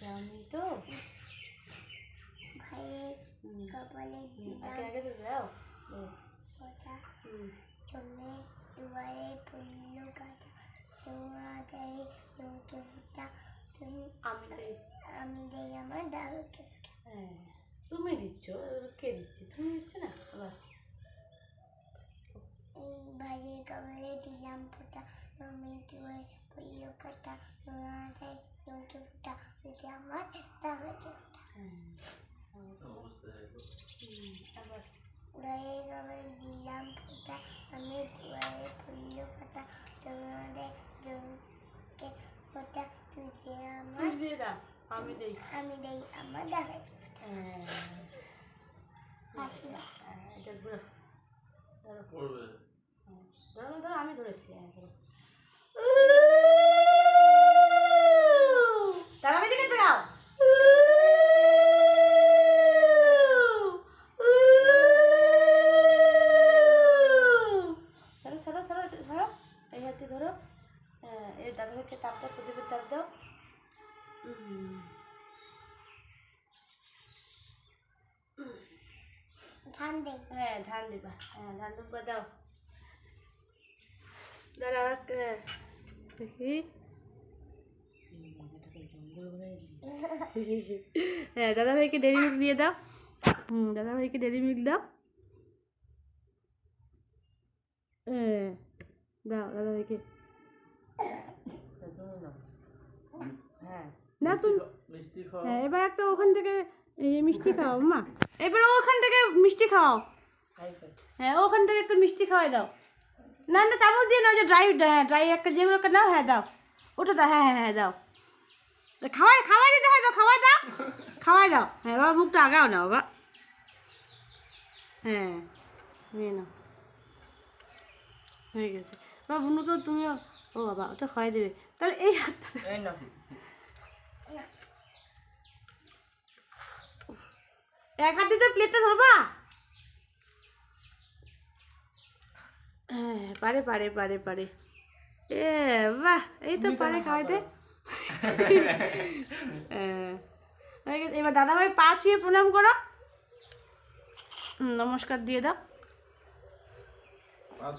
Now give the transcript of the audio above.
যাওনি তো ভাইয়ের হুম। কপালে হুম, দিলাম আগে আগে তো দাও হুম, ফোঁটা হুম। জমে দুয়ারে পড়ল কাটা তোমাদের লোকে ফুটা তুমি আমি তো এই- আমি দেই আমার দাদুকে হ্যাঁ তুমি দিচ্ছ কে দিচ্ছে? তুমি দিচ্ছ না? আবার। ভাইয়ের কপালে দিলাম ফোঁটা জমে দুয়ারে পড়ল কাটা তোমাদের লোকে ফুটা যদি আমার হুম, আবার। ঘরে কপালে দিলাম আমি পড়ল কাটা তোমাদের লোকে ফোটা যদি আমার তুই দিয়ে দাও আমি দিই। আমি দেই আমার দাদাকে হ্যাঁ। হ্যাঁ, এটা ধরো ধরো। পড়বে হ্যাঁ, ধরো না, ধরো আমি ধরেছি হ্যাঁ দাদা ভাই দিকে দাও সরো সরো সরো সরো। এই হাতে ধরো। হ্যাঁ এই দাদা ভাইকে তাপ দাও প্রদীপের তাপ দাও। উম। ধান দেই হ্যাঁ ধান দিবা। হ্যাঁ ধান দিবা দাও। দাঁড়া হ্যাঁ দেখি। হ্যাঁ দাদা ভাইকে ডেরি মিল্ক দিয়ে দাও। হুম দাদা ভাইকে ডেরি মিল্ক দাও। হ্যাঁ দাও দাদা ভাইকে হ্যাঁ না তুমি হ্যাঁ এবার একটা ওখান থেকে এই মিষ্টি খাও মা। এবার ওখান থেকে মিষ্টি খাও হ্যাঁ ওখান থেকে একটু মিষ্টি খাওয়াই দাও। না না চামচ দিয়ে নাও যে ড্রাই হ্যাঁ ড্রাই একটা যেগুলো একটা নাও হ্যাঁ দাও। ওটা দাও হ্যাঁ হ্যাঁ হ্যাঁ দাও। খাওয়াই খাওয়াই দিতে হয় দাও খাওয়াই দাও। খাওয়াই দাও। হ্যাঁ বাবা মুখটা আগাও না বাবা। হ্যাঁ নিয়ে নাও। হয়ে গেছে। বাবা বুনু তো তুমিও ও বাবা ওটা খাওয়াই দেবে। তাহলে এই হাতটা এই না এক হাত দিতে প্লেটটা ধরবা? হ্যাঁ পারে পারে পারে পারে। এ বাহ এই তো পারে খাওয়াইতে। হ্যাঁ। এবার দাদাভাই পা ছুঁয়ে প্রণাম করো। নমস্কার দিয়ে দাও। আর